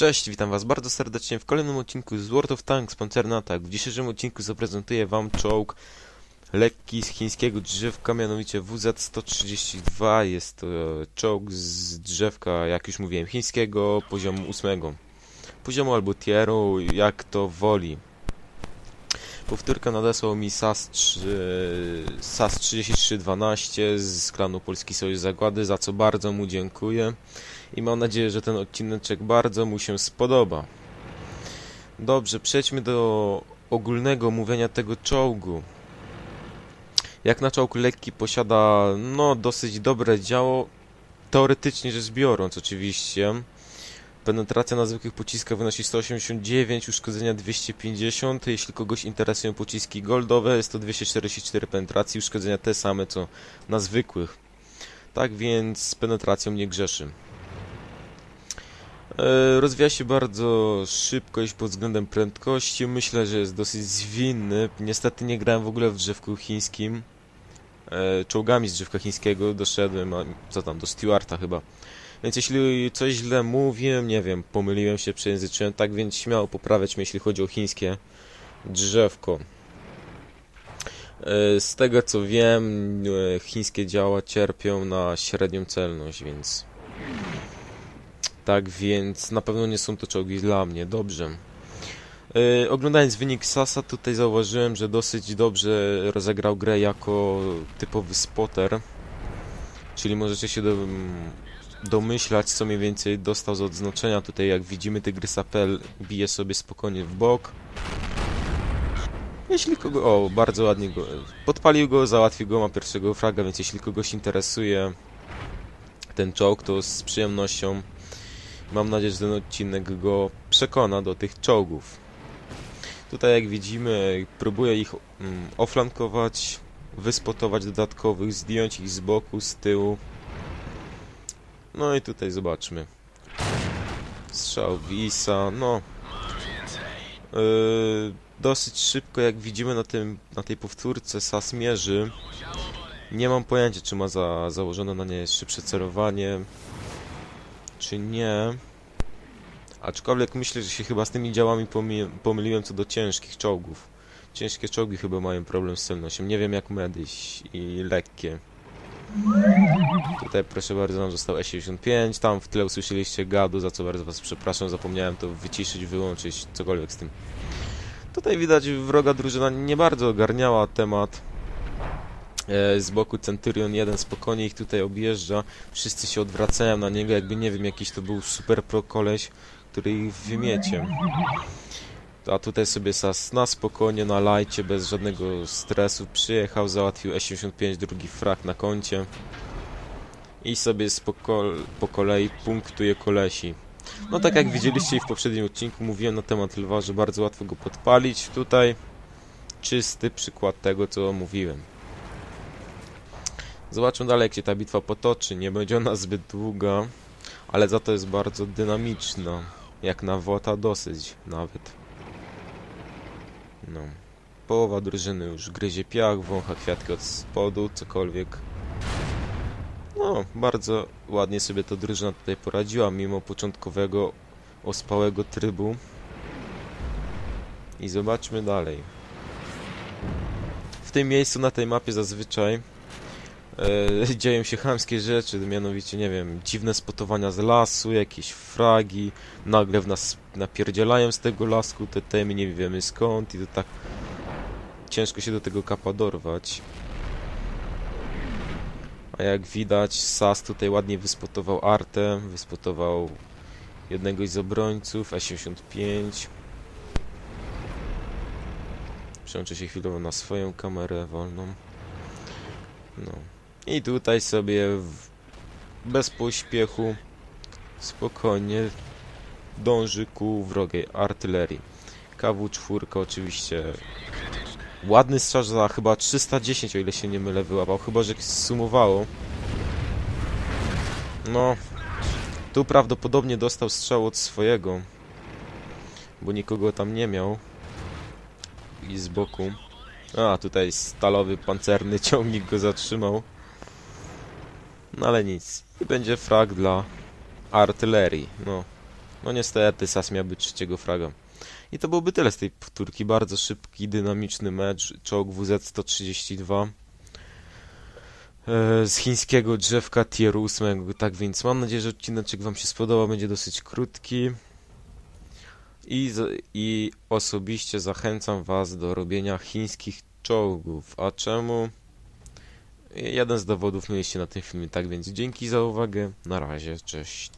Cześć, witam was bardzo serdecznie w kolejnym odcinku z World of Tanks Pancerny Attack. W dzisiejszym odcinku zaprezentuję wam czołg lekki z chińskiego drzewka, mianowicie WZ-132. Jest to czołg z drzewka, jak już mówiłem, chińskiego poziomu 8. Poziomu albo tieru, jak to woli. Powtórkę nadesłał mi SAS, 3, SAS 3312 z klanu Polski Sojusz Zagłady, za co bardzo mu dziękuję i mam nadzieję, że ten odcineczek bardzo mu się spodoba. Dobrze, przejdźmy do ogólnego mówienia tego czołgu. Jak na czołg lekki posiada no dosyć dobre działo, teoretycznie rzecz biorąc oczywiście. Penetracja na zwykłych pociskach wynosi 189, uszkodzenia 250. Jeśli kogoś interesują pociski goldowe, jest to 244 penetracji, uszkodzenia te same co na zwykłych. Tak więc z penetracją nie grzeszy. E, Rozwija się bardzo szybko, jeśli pod względem prędkości. Myślę, że jest dosyć zwinny. Niestety nie grałem w ogóle w drzewku chińskim. E, Czołgami z drzewka chińskiego doszedłem, co tam, do Stewarta chyba. Więc jeśli coś źle mówię, nie wiem, pomyliłem się, przejęzyczyłem, tak więc śmiało poprawiać mnie, jeśli chodzi o chińskie drzewko. E, Z tego co wiem, chińskie działa cierpią na średnią celność, więc tak więc na pewno nie są to czołgi dla mnie. Dobrze. Yy, oglądając wynik Sasa, tutaj zauważyłem, że dosyć dobrze rozegrał grę jako typowy spotter. Czyli możecie się do, domyślać, co mniej więcej dostał z odznaczenia. Tutaj, jak widzimy, Tygrys Apel bije sobie spokojnie w bok. Jeśli kogo... O, bardzo ładnie go... Podpalił go, załatwił go, ma pierwszego fraga, więc jeśli kogoś interesuje ten czołg, to z przyjemnością Mam nadzieję, że ten odcinek go przekona do tych czołgów. Tutaj jak widzimy, próbuję ich mm, oflankować, wyspotować dodatkowych, zdjąć ich z boku, z tyłu. No i tutaj zobaczmy. Strzał Wisa, no. Yy, dosyć szybko, jak widzimy na, tym, na tej powtórce, SAS mierzy. Nie mam pojęcia, czy ma za, założone na nie szybsze celowanie, czy nie. Aczkolwiek myślę, że się chyba z tymi działami pomi- pomyliłem co do ciężkich czołgów. Ciężkie czołgi chyba mają problem z celnością. Nie wiem jak medyś i lekkie. Tutaj proszę bardzo nam został E75. Tam w tle usłyszeliście gadu, za co bardzo was przepraszam. Zapomniałem to wyciszyć, wyłączyć, cokolwiek z tym. Tutaj widać wroga drużyna nie bardzo ogarniała temat. E, z boku Centurion 1 spokojnie ich tutaj objeżdża. Wszyscy się odwracają na niego, jakby nie wiem, jakiś to był super pro koleś, który ich wymiecie. A tutaj sobie Sas na spokojnie, na lajcie, bez żadnego stresu przyjechał, załatwił E75, drugi frak na koncie. I sobie spoko po kolei punktuje kolesi. No tak jak widzieliście w poprzednim odcinku mówiłem na temat lwa, że bardzo łatwo go podpalić. Tutaj czysty przykład tego, co mówiłem. Zobaczmy dalej, jak się ta bitwa potoczy. Nie będzie ona zbyt długa, ale za to jest bardzo dynamiczna. Jak na WOTA dosyć nawet. No. Połowa drużyny już gryzie piach, wącha kwiatki od spodu, cokolwiek. No, bardzo ładnie sobie to drużyna tutaj poradziła, mimo początkowego ospałego trybu. I zobaczmy dalej. W tym miejscu na tej mapie zazwyczaj e, dzieją się chamskie rzeczy, mianowicie, nie wiem, dziwne spotowania z lasu, jakieś fragi, nagle w nas napierdzielają z tego lasku, te temy nie wiemy skąd i to tak ciężko się do tego kapa dorwać. A jak widać, Sas tutaj ładnie wyspotował Artę, wyspotował jednego z obrońców, E75. Przełączę się chwilowo na swoją kamerę wolną. No. I tutaj sobie w, bez pośpiechu spokojnie dąży ku wrogiej artylerii. KW4 oczywiście ładny strzał za chyba 310 o ile się nie mylę wyłapał, chyba że sumowało. No, tu prawdopodobnie dostał strzał od swojego, bo nikogo tam nie miał. I z boku. A, tutaj stalowy, pancerny ciągnik go zatrzymał. No ale nic. I będzie frag dla artylerii. No, no niestety, Sas miał być trzeciego fraga. I to byłoby tyle z tej powtórki. Bardzo szybki, dynamiczny mecz. Czołg WZ-132 e, z chińskiego drzewka tier 8. Tak więc mam nadzieję, że odcineczek Wam się spodobał. Będzie dosyć krótki. I, I osobiście zachęcam Was do robienia chińskich czołgów. A czemu? Jeden z dowodów mieliście na tym filmie. Tak więc dzięki za uwagę. Na razie, cześć.